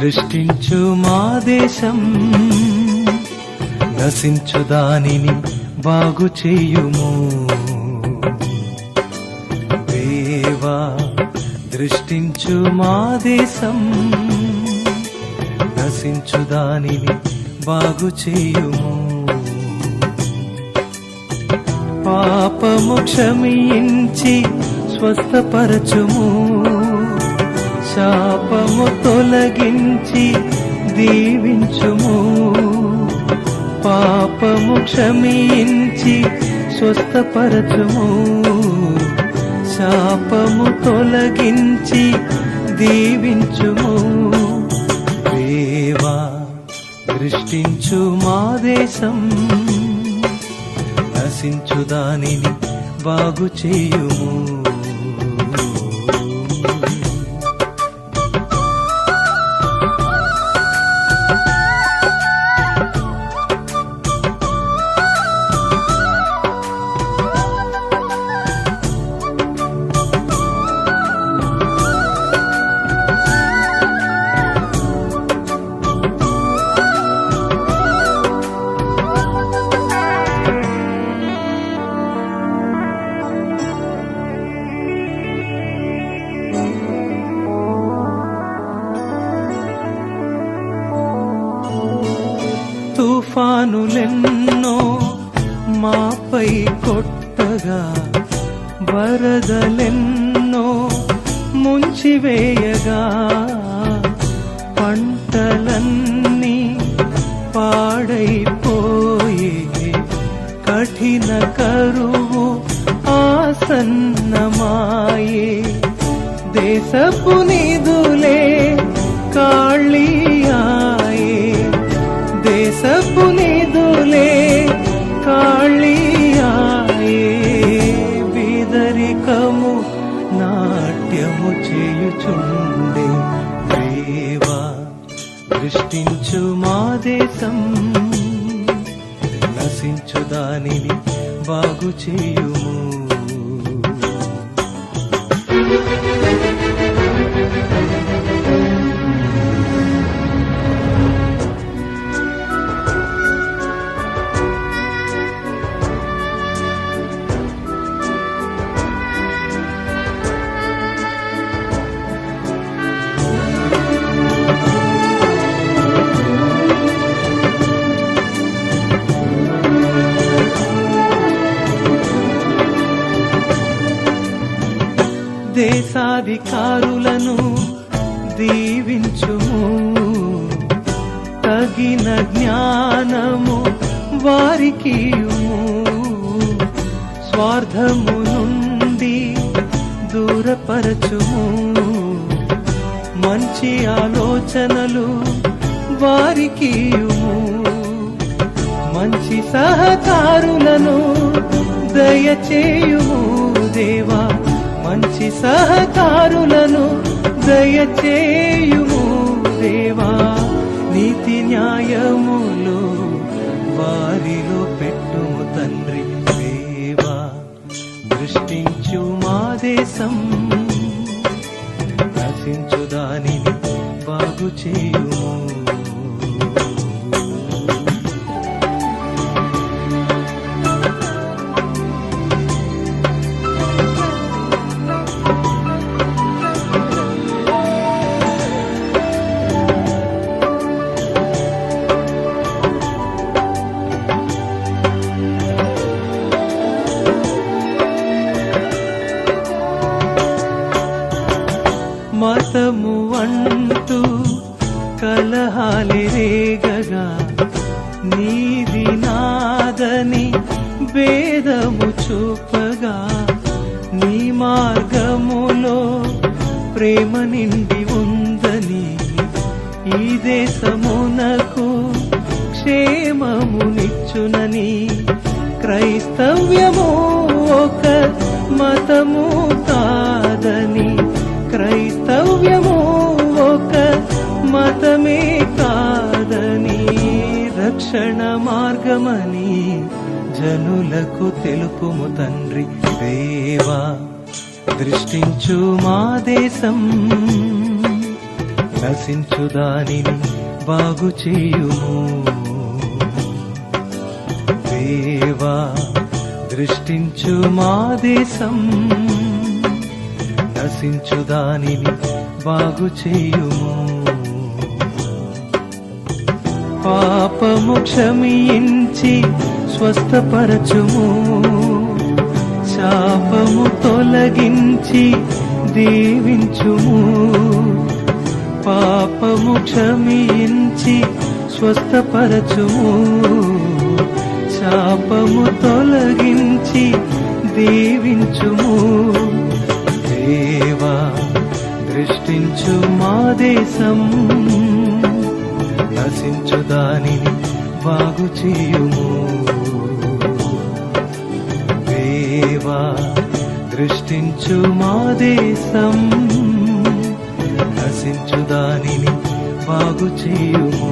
సృష్టించు మా దేశం. నశించు దానిని బాగు చేయుము. దేవా దృష్టించు మా దేశం. నశించు దానిని బాగు చేయుము. పాపము క్షమించి స్వస్థపరచుము. శాపము తొలగించి దీవించుము. పాపము క్షమించి స్వస్థపరచుము. శాపము తొలగించి దీవించుము. దేవా దృష్టించు మా దేశం. నశించు దానిని బాగు చేయుము తుఫానులెన్నో మాపై కొట్టగా వరదలెన్నో ముంచివేయగా పంటలన్నీ పాడైపోయే కఠిన కరువు ఆసన్నమాయే దేశపు నీదు నశించు దానిని బాగు చేయుము అధికారులను దీవించుము. తగిన జ్ఞానము వారికి స్వార్థము నుండి దూరపరచుము. మంచి ఆలోచనలు వారికి మంచి సహకారులను దయచేయుము దేవా. మంచి సహకారులను దయచేయుము దేవా నీతి న్యాయములు వారిలో పెట్టుము అంతు కలహాలి రేగగా నీది నాదని భేదము చూపగా నీ మార్గములో ప్రేమ నిండి ఉందని ఈ దేశమునకు క్షేమమునిచ్చునని క్రైస్తవ్యము ఒక మత మార్గమని జనులకు తెలుపుము తండ్రి దేవా. దృష్టించు మా దేశం నశించు దానిని బాగు చేయుము. దేవా దృష్టించు మా దేశం నశించు దానిని బాగు చేయుము. పాపము క్షమించి స్వస్థపరచుము. శాపము తొలగించి దీవించుము. పాపము క్షమించి స్వస్థపరచుము. శాపము తొలగించి దీవించుము. దేవా దృష్టించు మా దేశం. నశించు దానిని బాగు చేయుము దేవా దృష్టించు మా దేశం. నశించు దానిని బాగు చేయుము